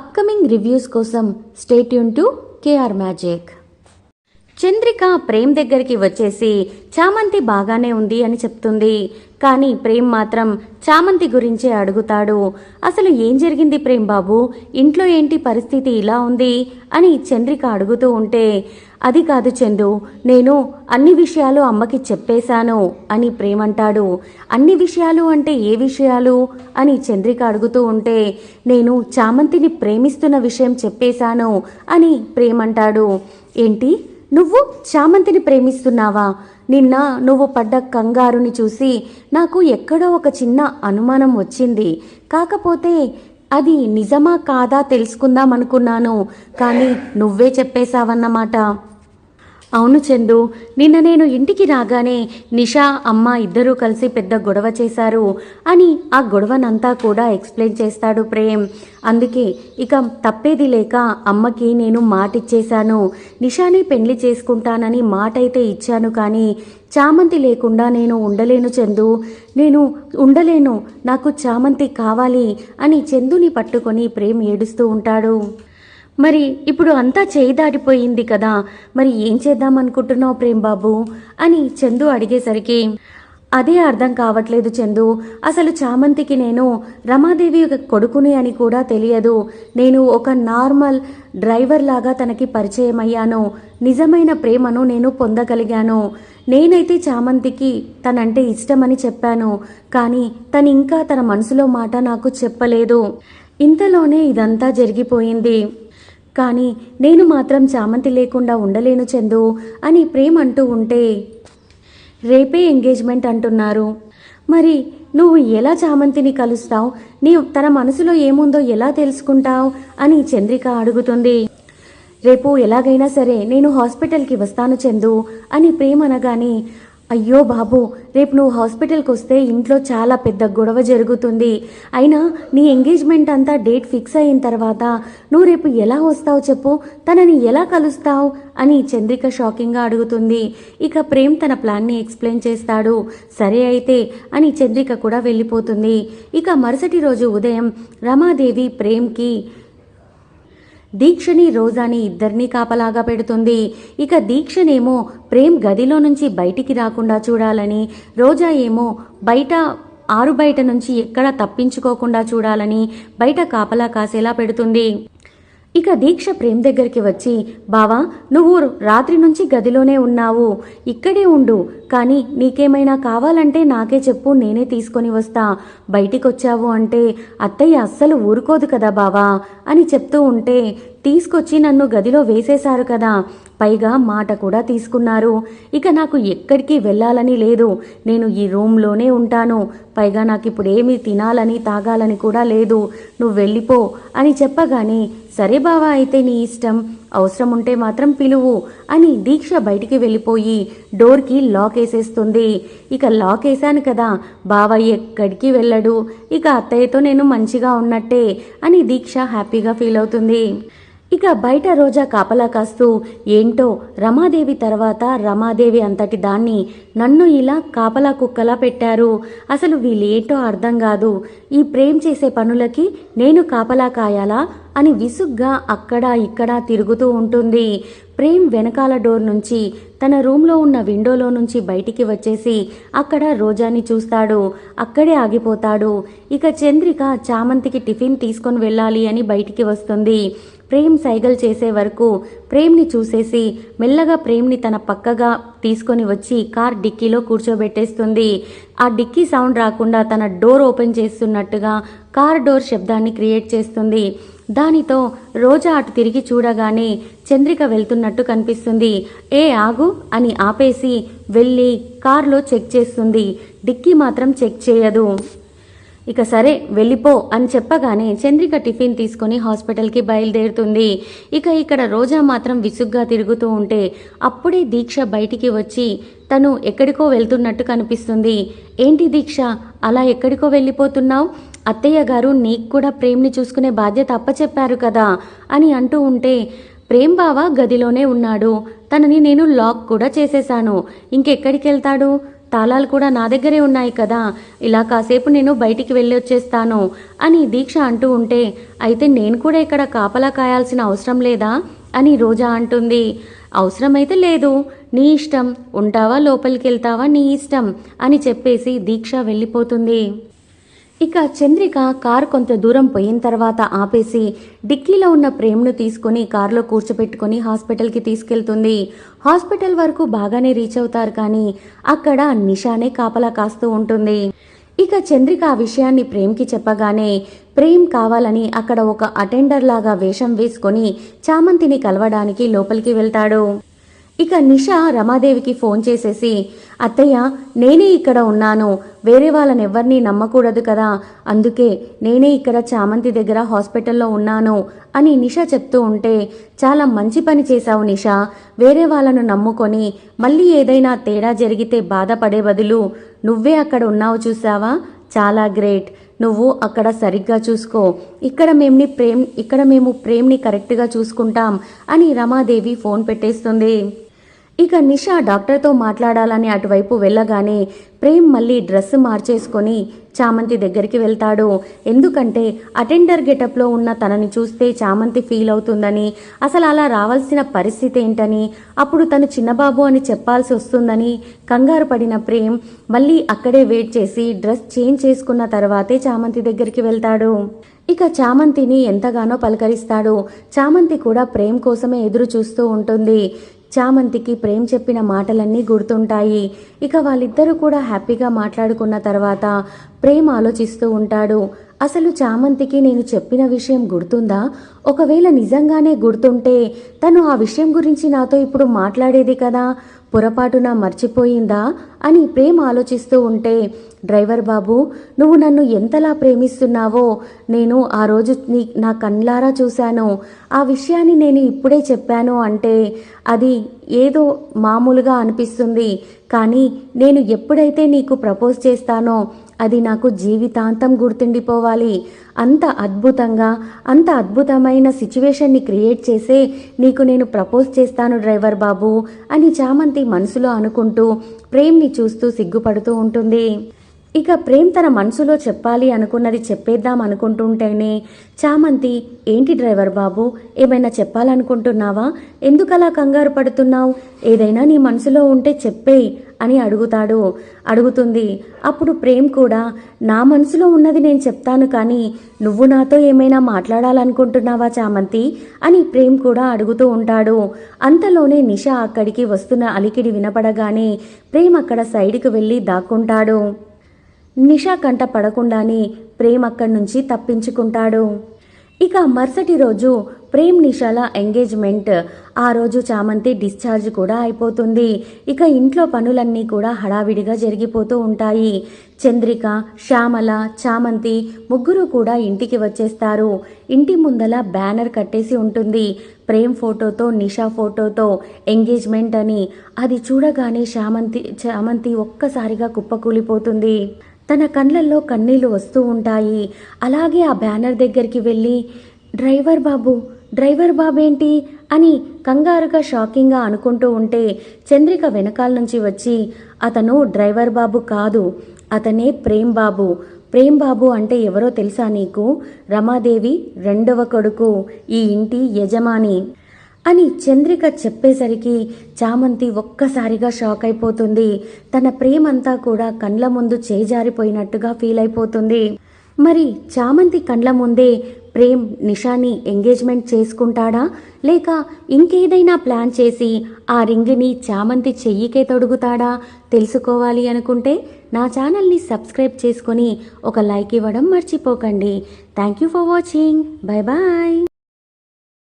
Upcoming reviews కోసం stay tuned to KR magic. Chandrika Prem దగ్గరికి వచ్చేసి చామంతి బాగానే ఉంది అని చెప్తుంది. కానీ ప్రేమ్ మాత్రం చామంతి గురించే అడుగుతాడు. అసలు ఏం జరిగింది ప్రేమ్ బాబు? ఇంట్లో ఏంటి పరిస్థితి ఇలా ఉంది? అని చంద్రిక అడుగుతూ ఉంటే అది కాదు చందు నేను అన్ని విషయాలు అమ్మకి చెప్పేశాను అని ప్రేమ్ అంటాడు. అన్ని విషయాలు అంటే ఏ విషయాలు? అని చంద్రిక అడుగుతూ ఉంటే నేను చామంతిని ప్రేమిస్తున్న విషయం చెప్పేశాను అని ప్రేమ్ అంటాడు. ఏంటి? నువ్వు చామంతిని ప్రేమిస్తున్నావా? నిన్న నువ్వు పడ్డ కంగారుని చూసి నాకు ఎక్కడో ఒక చిన్న అనుమానం వచ్చింది. కాకపోతే అది నిజమా కాదా తెలుసుకుందాం అనుకున్నాను కానీ నువ్వే చెప్పేశావన్నమాట. అవును చందు నిన్న నేను ఇంటికి రాగానే నిషా అమ్మ ఇద్దరూ కలిసి పెద్ద గొడవ చేశారు అని ఆ గొడవనంతా కూడా ఎక్స్ప్లెయిన్ చేస్తాడు ప్రేమ్. అందుకే ఇక తప్పేది లేక అమ్మకి నేను మాటిచ్చేశాను. నిషాని పెళ్ళి చేసుకుంటానని మాట అయితే ఇచ్చాను కానీ చామంతి లేకుండా నేను ఉండలేను చందు. నేను ఉండలేను నాకు చామంతి కావాలి అని చందుని పట్టుకొని ప్రేమ్ ఏడుస్తూ ఉంటాడు. మరి ఇప్పుడు అంతా చేయి దాటిపోయింది కదా. మరి ఏం చేద్దాం అనుకుంటున్నావు ప్రేమ్ బాబు అని చందు అడిగేసరికి అదే అర్థం కావట్లేదు చందు. అసలు చామంతికి నేను రమాదేవి యొక్క కొడుకుని అని కూడా తెలియదు. నేను ఒక నార్మల్ డ్రైవర్ లాగా తనకి పరిచయం అయ్యాను. నిజమైన ప్రేమను నేను పొందగలిగాను. నేనైతే చామంతికి తనంటే ఇష్టమని చెప్పాను. కానీ తను ఇంకా తన మనసులో మాట నాకు చెప్పలేదు. ఇంతలోనే ఇదంతా జరిగిపోయింది. కానీ నేను మాత్రం చామంతి లేకుండా ఉండలేను చందు అని ప్రేమ్ అంటూ ఉంటే రేపే ఎంగేజ్మెంట్ అంటున్నారు. మరి నువ్వు ఎలా చామంతిని కలుస్తావు? నీ తన మనసులో ఏముందో ఎలా తెలుసుకుంటావు? అని చంద్రిక అడుగుతుంది. రేపు ఎలాగైనా సరే నేను హాస్పిటల్కి వస్తాను చందు అని ప్రేమ్ అనగానే అయ్యో బాబు రేపు నువ్వు హాస్పిటల్కి వస్తే ఇంట్లో చాలా పెద్ద గొడవ జరుగుతుంది. అయినా నీ ఎంగేజ్మెంట్ అంతా డేట్ ఫిక్స్ అయిన తర్వాత నువ్వు రేపు ఎలా వస్తావు చెప్పు? తనని ఎలా కలుస్తావు? అని చంద్రిక షాకింగ్గా అడుగుతుంది. ఇక ప్రేమ్ తన ప్లాన్ని ఎక్స్ప్లెయిన్ చేస్తాడు. సరే అయితే అని చంద్రిక కూడా వెళ్ళిపోతుంది. ఇక మరుసటి రోజు ఉదయం రమాదేవి ప్రేమ్కి దీక్షని రోజాని ఇద్దరినీ కాపలాగా పెడుతుంది. ఇక దీక్షనేమో ప్రేమ్ గదిలో నుంచి బయటికి రాకుండా చూడాలని రోజా ఏమో బయట ఆరు బయట నుంచి ఎక్కడా తప్పించుకోకుండా చూడాలని బయట కాపలా కాసేలా పెడుతుంది. ఇక దీక్ష ప్రేమ్ దగ్గరికి వచ్చి బావా నువ్వు రాత్రి నుంచి గదిలోనే ఉన్నావు. ఇక్కడే ఉండు. కానీ నీకేమైనా కావాలంటే నాకే చెప్పు నేనే తీసుకొని వస్తా. బయటికొచ్చావు అంటే అత్తయ్య అస్సలు ఊరుకోదు కదా బావా అని చెప్తూ ఉంటే తీసుకొచ్చి నన్ను గదిలో వేసేశారు కదా. పైగా మాట కూడా తీసుకున్నారు. ఇక నాకు ఎక్కడికి వెళ్ళాలని లేదు. నేను ఈ రూమ్లోనే ఉంటాను. పైగా నాకు ఇప్పుడు ఏమీ తినాలని తాగాలని కూడా లేదు. నువ్వు వెళ్ళిపో అని చెప్పగానే సరే బావా అయితే నీ ఇష్టం. అవసరం ఉంటే మాత్రం పిలువు అని దీక్ష బయటికి వెళ్ళిపోయి డోర్కి లాక్ వేసేస్తుంది. ఇక లాక్ వేసాను కదా బావ ఎక్కడికి వెళ్ళడు. ఇక అత్తయ్యతో నేను మంచిగా ఉన్నట్టే అని దీక్ష హ్యాపీగా ఫీల్ అవుతుంది. ఇక బయట రోజా కాపలా కాస్తూ ఏంటో రమాదేవి తర్వాత రమాదేవి అంతటి దాన్ని నన్ను ఇలా కాపలా కుక్కలా పెట్టారు. అసలు వీళ్ళేంటో అర్థం కాదు. ఈ ప్రేమ్ చేసే పనులకి నేను కాపలా కాయాలా? అని విసుగ్గా అక్కడ ఇక్కడ తిరుగుతూ ఉంటుంది. ప్రేమ్ వెనకాల డోర్ నుంచి తన రూమ్లో ఉన్న విండోలో నుంచి బయటికి వచ్చేసి అక్కడ రోజాని చూస్తాడు. అక్కడే ఆగిపోతాడు. ఇక చంద్రిక చామంతికి టిఫిన్ తీసుకొని వెళ్ళాలి అని బయటికి వస్తుంది. ప్రేమ్ సైగల్ చేసే వరకు ప్రేమ్ని చూసేసి మెల్లగా ప్రేమ్ని తన పక్కగా తీసుకొని వచ్చి కార్ డిక్కీలో కూర్చోబెట్టేస్తుంది. ఆ డిక్కీ సౌండ్ రాకుండా తన డోర్ ఓపెన్ చేస్తున్నట్టుగా కార్ డోర్ శబ్దాన్ని క్రియేట్ చేస్తుంది. దానితో రోజా అటు తిరిగి చూడగానే చంద్రిక వెళ్తున్నట్టు కనిపిస్తుంది. ఏ ఆగు అని ఆపేసి వెళ్ళి కార్లో చెక్ చేస్తుంది. డిక్కీ మాత్రం చెక్ చేయదు. ఇక సరే వెళ్ళిపో అని చెప్పగానే చంద్రిక టిఫిన్ తీసుకొని హాస్పిటల్కి బయలుదేరుతుంది. ఇక ఇక్కడ రోజా మాత్రం విసుగ్గా తిరుగుతూ ఉంటే అప్పుడే దీక్ష బయటికి వచ్చి తను ఎక్కడికో వెళ్తున్నట్టు కనిపిస్తుంది. ఏంటి దీక్ష? అలా ఎక్కడికో వెళ్ళిపోతున్నావు? అత్తయ్య గారు నీకు కూడా ప్రేమ్ని చూసుకునే బాధ్యత అప్పచెప్పారు కదా అని అంటూ ఉంటే ప్రేమ్ బావ గదిలోనే ఉన్నాడు. తనని నేను లాక్ కూడా చేసేశాను. ఇంకెక్కడికి వెళ్తాడు తాళాలు కూడా నా దగ్గరే ఉన్నాయి కదా. ఇలా కాసేపు నేను బయటికి వెళ్ళి వచ్చేస్తాను అని దీక్ష అంటూ ఉంటే అయితే నేను కూడా ఇక్కడ కాపలా కాయాల్సిన అవసరం లేదా అని రోజా అంటుంది. అవసరమైతే లేదు. నీ ఇష్టం. ఉంటావా లోపలికి వెళ్తావా నీ ఇష్టం అని చెప్పేసి దీక్ష వెళ్ళిపోతుంది. ఇక చంద్రిక కారు కొంత దూరం పోయిన తర్వాత ఆపేసి డిక్కీలో ఉన్న ప్రేమ్ను తీసుకుని కారులో కూర్చోపెట్టుకుని హాస్పిటల్కి తీసుకెళ్తుంది. హాస్పిటల్ వరకు బాగానే రీచ్ అవుతారు కానీ అక్కడ నిషానే కాపలా కాస్తూ ఉంటుంది. ఇక చంద్రిక ఆ విషయాన్ని ప్రేమ్కి చెప్పగానే ప్రేమ్ కావాలని అక్కడ ఒక అటెండర్ లాగా వేషం వేసుకొని చామంతిని కలవడానికి లోపలికి వెళ్తాడు. ఇక నిషా రమాదేవికి ఫోన్ చేసేసి అత్తయ్య నేనే ఇక్కడ ఉన్నాను. వేరే వాళ్ళని ఎవరిని నమ్మకూడదు కదా. అందుకే నేనే ఇక్కడ చామంతి దగ్గర హాస్పిటల్లో ఉన్నాను అని నిష చెప్తూ ఉంటే చాలా మంచి పని చేశావు నిషా. వేరే వాళ్ళను నమ్ముకొని మళ్ళీ ఏదైనా తేడా జరిగితే బాధపడే బదులు నువ్వే అక్కడ ఉన్నావు చూసావా చాలా గ్రేట్. నువ్వు అక్కడ సరిగ్గా చూసుకో. ఇక్కడ మేమ్ని ప్రేమ్ ఇక్కడ మేము ప్రేమ్ని కరెక్ట్గా చూసుకుంటాం అని రమాదేవి ఫోన్ పెట్టేస్తుంది. ఇక నిషా డాక్టర్తో మాట్లాడాలని అటువైపు వెళ్ళగానే ప్రేమ్ మళ్ళీ డ్రెస్ మార్చేసుకొని చామంతి దగ్గరికి వెళ్తాడు. ఎందుకంటే అటెండర్ గెటప్లో ఉన్న తనని చూస్తే చామంతి ఫీల్ అవుతుందని అసలు అలా రావాల్సిన పరిస్థితి ఏంటని అప్పుడు తను చిన్నబాబు అని చెప్పాల్సి వస్తుందని కంగారు పడిన ప్రేమ్ మళ్ళీ అక్కడే వెయిట్ చేసి డ్రెస్ చేంజ్ చేసుకున్న తర్వాతే చామంతి దగ్గరికి వెళ్తాడు. ఇక చామంతిని ఎంతగానో పలకరిస్తాడు. చామంతి కూడా ప్రేమ్ కోసమే ఎదురు చూస్తూ ఉంటుంది. చామంతికి ప్రేమ్ చెప్పిన మాటలన్నీ గుర్తుంటాయి. ఇక వాళ్ళిద్దరూ కూడా హ్యాపీగా మాట్లాడుకున్న తర్వాత ప్రేమ్ ఆలోచిస్తూ ఉంటాడు. అసలు చామంతికి నేను చెప్పిన విషయం గుర్తుందా? ఒకవేళ నిజంగానే గుర్తుంటే తను ఆ విషయం గురించి నాతో ఇప్పుడు మాట్లాడేది కదా? పొరపాటున మర్చిపోయిందా అని ప్రేమ్ ఆలోచిస్తూ ఉంటే డ్రైవర్ బాబు నువ్వు నన్ను ఎంతలా ప్రేమిస్తున్నావో నేను ఆ రోజు నీ నా కళ్ళారా చూశాను. ఆ విషయాన్ని నేను ఇప్పుడే చెప్పాను అంటే అది ఏదో మామూలుగా అనిపిస్తుంది. కానీ నేను ఎప్పుడైతే నీకు ప్రపోజ్ చేస్తానో అది నాకు జీవితాంతం గుర్తుండిపోవాలి. అంత అద్భుతంగా అంత అద్భుతమైన సిచ్యువేషన్ని క్రియేట్ చేసే నీకు నేను ప్రపోజ్ చేస్తాను డ్రైవర్ బాబు అని చామంతి మనసులో అనుకుంటూ ప్రేమ్ని చూస్తూ సిగ్గుపడుతూ ఉంటుంది. ఇక ప్రేమ్ తన మనసులో చెప్పాలి అనుకున్నది చెప్పేద్దాం అనుకుంటుంటేనే చామంతి ఏంటి డ్రైవర్ బాబు ఏమైనా చెప్పాలనుకుంటున్నావా? ఎందుకలా కంగారు పడుతున్నావు? ఏదైనా నీ మనసులో ఉంటే చెప్పేయి అని అడుగుతాడు. అడుగుతుంది. అప్పుడు ప్రేమ్ కూడా నా మనసులో ఉన్నది నేను చెప్తాను కానీ నువ్వు నాతో ఏమైనా మాట్లాడాలనుకుంటున్నావా చామంతి? అని ప్రేమ్ కూడా అడుగుతూ ఉంటాడు. అంతలోనే నిష అక్కడికి వస్తున్న అలికిడి వినపడగానే ప్రేమ్ అక్కడ సైడ్కి వెళ్ళి దాక్కుంటాడు. నిషా కంట పడకుండానే ప్రేమ్ అక్కడి నుంచి తప్పించుకుంటాడు. ఇక మరుసటి రోజు ప్రేమ్ నిషాల ఎంగేజ్మెంట్. ఆ రోజు చామంతి డిశ్చార్జ్ కూడా అయిపోతుంది. ఇక ఇంట్లో పనులన్నీ కూడా హడావిడిగా జరిగిపోతూ ఉంటాయి. చంద్రిక శ్యామల చామంతి ముగ్గురు కూడా ఇంటికి వచ్చేస్తారు. ఇంటి ముందల బ్యానర్ కట్టేసి ఉంటుంది. ప్రేమ్ ఫోటోతో నిషా ఫోటోతో ఎంగేజ్మెంట్ అని. అది చూడగానే శ్యామంతి చామంతి ఒక్కసారిగా కుప్పకూలిపోతుంది. తన కళ్ళల్లో కన్నీళ్ళు వస్తూ ఉంటాయి. అలాగే ఆ బ్యానర్ దగ్గరికి వెళ్ళి డ్రైవర్ బాబు డ్రైవర్ బాబేంటి? అని కంగారుగా షాకింగ్గా అనుకుంటూ ఉంటే చంద్రిక వెనకాల నుంచి వచ్చి అతను డ్రైవర్ బాబు కాదు అతనే ప్రేమ్ బాబు. ప్రేమ్ బాబు అంటే ఎవరో తెలుసా నీకు? రమాదేవి రెండవ కొడుకు ఈ ఇంటి యజమాని. అని చంద్రిక చెప్పేసరికి చామంతి ఒక్కసారిగా షాక్ అయిపోతుంది. తన ప్రేమంతా కూడా కండ్ల ముందు చేజారిపోయినట్టుగా ఫీల్ అయిపోతుంది. మరి చామంతి కండ్ల ముందే ప్రేమ్ నిషాని ఎంగేజ్మెంట్ చేసుకుంటాడా? లేక ఇంకేదైనా ప్లాన్ చేసి ఆ రింగ్ని చామంతి చెయ్యికే తొడుగుతాడా? తెలుసుకోవాలి అనుకుంటే నా ఛానల్ని సబ్స్క్రైబ్ చేసుకొని ఒక లైక్ ఇవ్వడం మర్చిపోకండి. Thank you for watching. Bye bye.